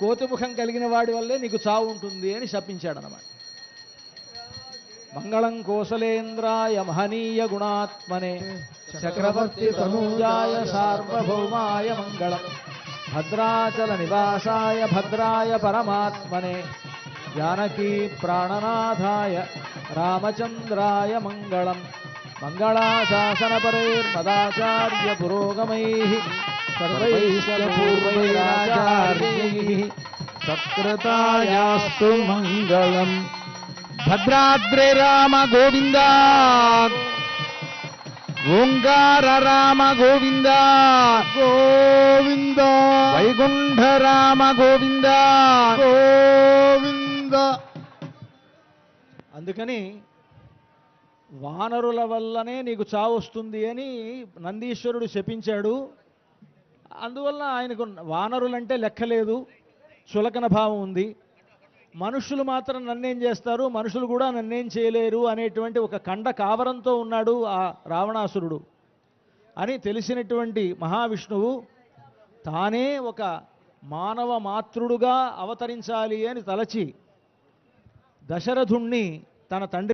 కోతిముఖం కలిగిన వాడి వల్లే నీకు చావు ఉంటుంది అని శపించాడనమాట. మంగళం కోసలేంద్రాయ మహనీయ గుణాత్మనే చక్రవర్తి తనూజాయ సార్వభౌమాయ మంగళం. భద్రాచల నివాసాయ భద్రాయ పరమాత్మనే జానకీ ప్రాణనాథాయ రామచంద్రాయ మంగళం. మంగళాశాసనపరైర్మదాచార్య పురోగమైః. సత్కృతాయాస్తు మంగళం. భద్రాద్రి రామ గోవింద ఓంకార రామ గోవింద. గోవింద వైకుంఠ రామ గోవింద గోవింద. అందుకని వానరుల వల్లనే నీకు చావు వస్తుంది అని నందీశ్వరుడు శపించాడు. అందువల్ల ఆయనకు వానరులంటే లెక్కలేదు చులకన భావం ఉంది. మనుషులు మాత్రం నన్నేం చేస్తారు? మనుషులు కూడా నన్నేం చేయలేరు అనేటువంటి ఒక కండ కావరంతో ఉన్నాడు ఆ రావణాసురుడు. అని తెలిసినటువంటి మహావిష్ణువు తానే ఒక మానవ మాతృడుగా అవతరించాలి అని తలచి దశరథుణ్ణి తన తండ్రి